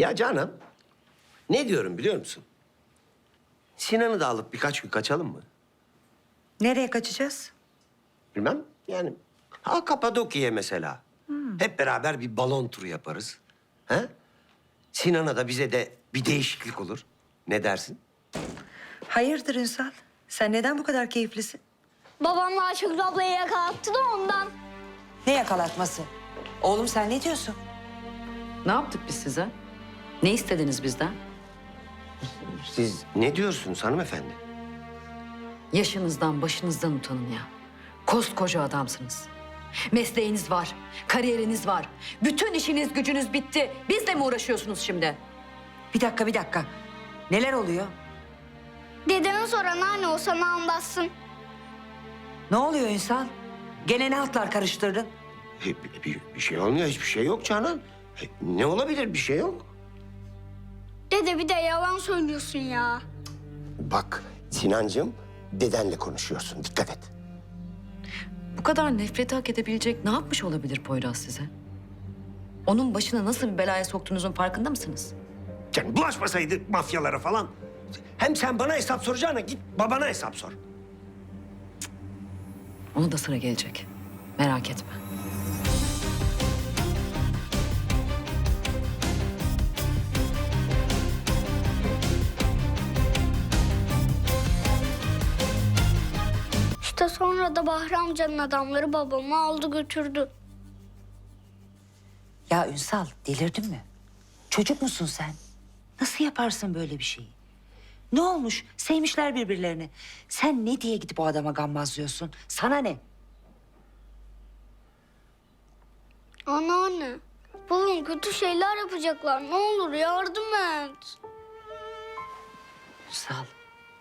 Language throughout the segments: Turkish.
Ya canım, ne diyorum biliyor musun? Sinan'ı da alıp birkaç gün kaçalım mı? Nereye kaçacağız? Bilmem yani. Ha Kapadokya'ya mesela. Hep beraber bir balon turu yaparız. He? Sinan'a da bize de bir değişiklik olur. Ne dersin? Hayırdır Ünsal? Sen neden bu kadar keyiflisin? Babamla Ayşegül ablayı yakalattı da ondan. Ne yakalatması? Oğlum sen ne diyorsun? Ne yaptık biz size? Ne istediniz bizden? Siz ne diyorsunuz hanımefendi? Yaşınızdan, başınızdan utanın ya. Koskoca adamsınız. Mesleğiniz var, kariyeriniz var. Bütün işiniz, gücünüz bitti. Bizle mi uğraşıyorsunuz şimdi? Bir dakika bir dakika. Neler oluyor? Dedeme sor anneanne o sana anlatsın. Ne oluyor Ünsal? Gene ne hatlar karıştırdın? Bir, bir, bir şey olmuyor, hiçbir şey yok Canan. E, Ne olabilir? Bir şey yok. Dede bir de yalan söylüyorsun ya. Bak Sinancığım, dedenle konuşuyorsun. Dikkat et. Bu kadar nefreti hak edebilecek ne yapmış olabilir Poyraz size? Onun başına nasıl bir belaya soktuğunuzun farkında mısınız? Yani bulaşmasaydı mafyalara falan. Hem sen bana hesap soracağına git babana hesap sor. Ona da sıra gelecek. Merak etme. İşte sonra da Bahri amcanın adamları babamı aldı götürdü. Ya Ünsal delirdin mi? Çocuk musun sen? Nasıl yaparsın böyle bir şeyi? Ne olmuş? Sevmişler birbirlerini. Sen ne diye gidip o adama gammazlıyorsun? Sana ne? Anneanne, babam kötü şeyler yapacaklar. Ne olur yardım et. Ünsal,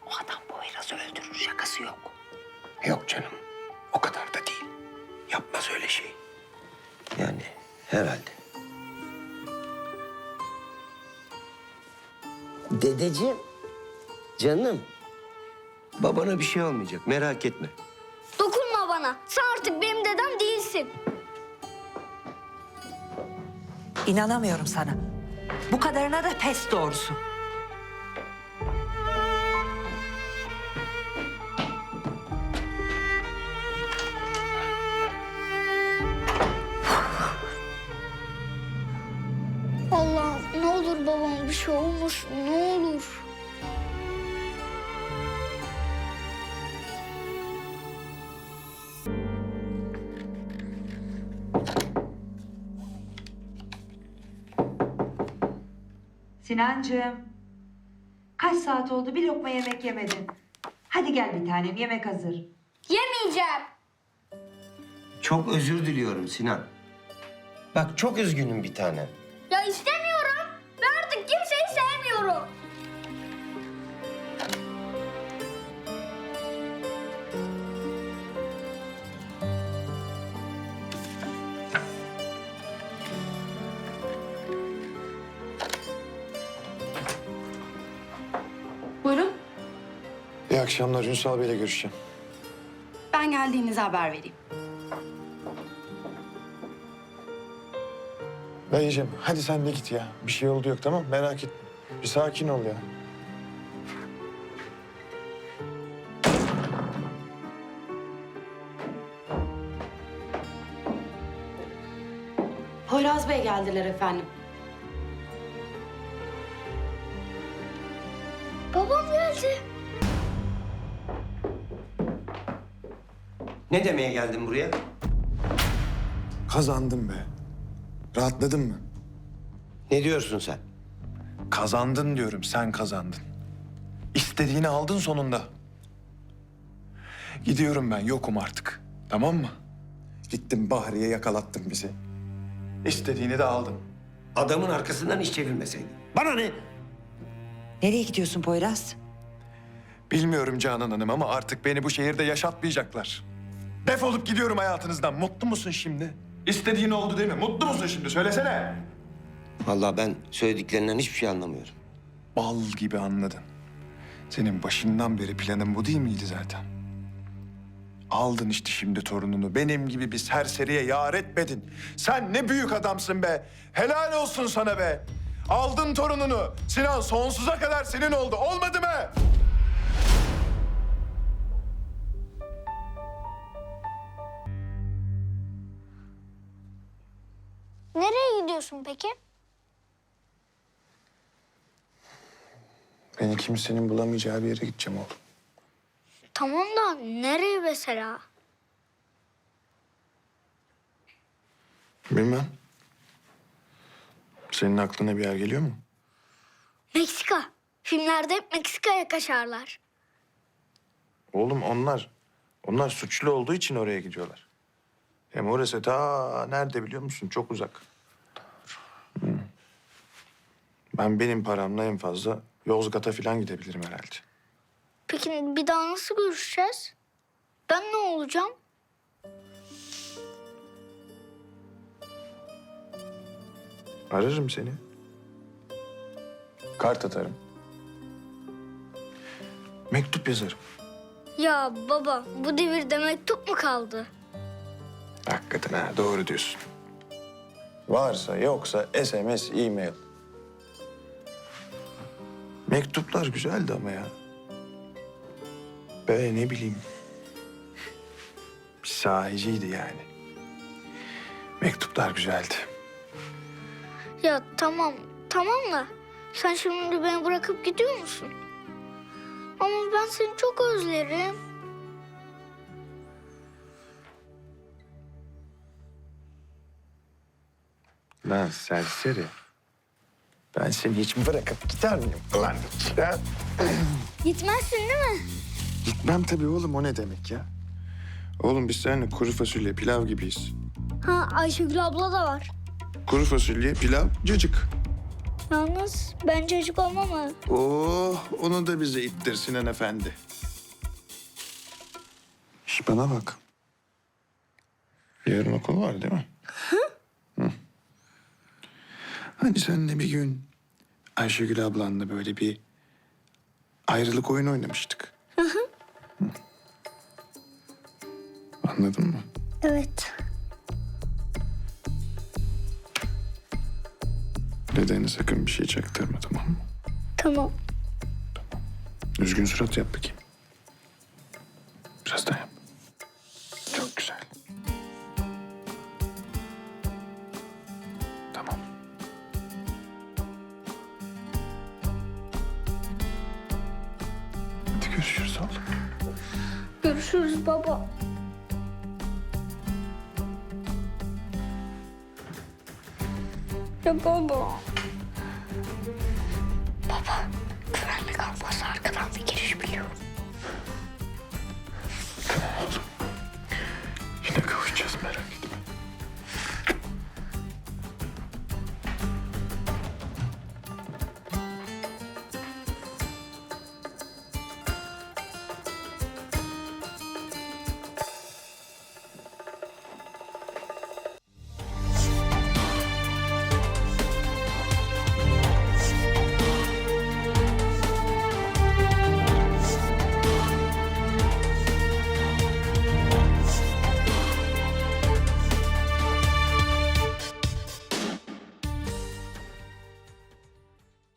o adam Poyraz'ı öldürür. Şakası yok. Yok canım. O kadar da değil. Yapmaz öyle şey. Yani herhalde. Dedeciğim. Canım. Babana bir şey olmayacak. Merak etme. Dokunma bana. Sen artık benim dedem değilsin. İnanamıyorum sana. Bu kadarına da pes doğrusu. Olur babama bir şey olmasın ne olur. Sinancığım. Kaç saat oldu bir lokma yemek yemedin. Hadi gel bir tanem yemek hazır. Yemeyeceğim. Çok özür diliyorum Sinan. Bak çok üzgünüm bir tanem. Ya istemiyorum. İyi akşamlar. Ünsal Bey'le görüşeceğim. Ben geldiğinizi haber vereyim. Dayıcığım hadi sen de git ya. Bir şey oldu yok tamam Merak etme. Bir sakin ol ya. Poyraz Bey geldiler efendim. Ne demeye geldin buraya? Kazandın be. Rahatladın mı? Ne diyorsun sen? Kazandın diyorum. Sen kazandın. İstediğini aldın sonunda. Gidiyorum ben. Yokum artık. Tamam mı? Gittim Bahriye yakalattın bizi. İstediğini de aldın. Adamın arkasından iş çevirmeseydin. Bana ne? Nereye gidiyorsun Poyraz? Bilmiyorum Canan Hanım ama artık beni bu şehirde yaşatmayacaklar. Defolup gidiyorum hayatınızdan. Mutlu musun şimdi? İstediğin oldu değil mi? Mutlu musun şimdi? Söylesene. Vallahi ben söylediklerinden hiçbir şey anlamıyorum. Bal gibi anladın. Senin başından beri planın bu değil miydi zaten? Aldın işte şimdi torununu. Benim gibi bir serseriye yar etmedin. Sen ne büyük adamsın be. Helal olsun sana be. Aldın torununu. Sinan sonsuza kadar senin oldu. Olmadı mı? Nereye gidiyorsun peki? Beni kimsenin bulamayacağı bir yere gideceğim oğlum. Tamam da nereye mesela? Bilmem. Senin aklına bir yer geliyor mu? Meksika. Filmlerde hep Meksika'ya kaçarlar. Oğlum onlar, onlar suçlu olduğu için oraya gidiyorlar. Hem orası ta nerede biliyor musun? Çok uzak. Hı. Ben benim paramla en fazla Yozgat'a falan gidebilirim herhalde. Peki bir daha nasıl görüşeceğiz? Ben ne olacağım? Ararım seni. Kart atarım. Mektup yazarım. Ya baba bu devirde mektup mu kaldı? Hakikaten ha doğru diyorsun. Varsa yoksa SMS, e-mail. Mektuplar güzeldi ama ya. Be ne bileyim. Bir sahiciydi yani. Mektuplar güzeldi. Ya tamam tamam da sen şimdi beni bırakıp gidiyor musun? Ama ben seni çok özlerim. Lan serseri. Ben seni hiç bırakıp gider miyim? Lan ya. Gitmezsin değil mi? Gitmem tabii oğlum o ne demek ya? Oğlum biz seninle kuru fasulye pilav gibiyiz. Ha Ayşegül abla da var. Kuru fasulye, pilav, cacık. Yalnız ben çocuk olmam ha. Oh, onu da bize ittir Sinan Efendi. Şş, bana bak. Yarın okul var değil mi? Hı? Hani senle bir gün Ayşegül ablanla böyle bir ayrılık oyunu oynamıştık. Hı. Anladın mı? Evet. Dedene sakın bir şey çaktırma tamam mı? Tamam. Üzgün surat yap bakayım. Görüşürüz oğlum. Görüşürüz baba. Ya baba. Baba, güvenlik ablası arkadan bir giriş biliyor. Yine kavuşacağız merak.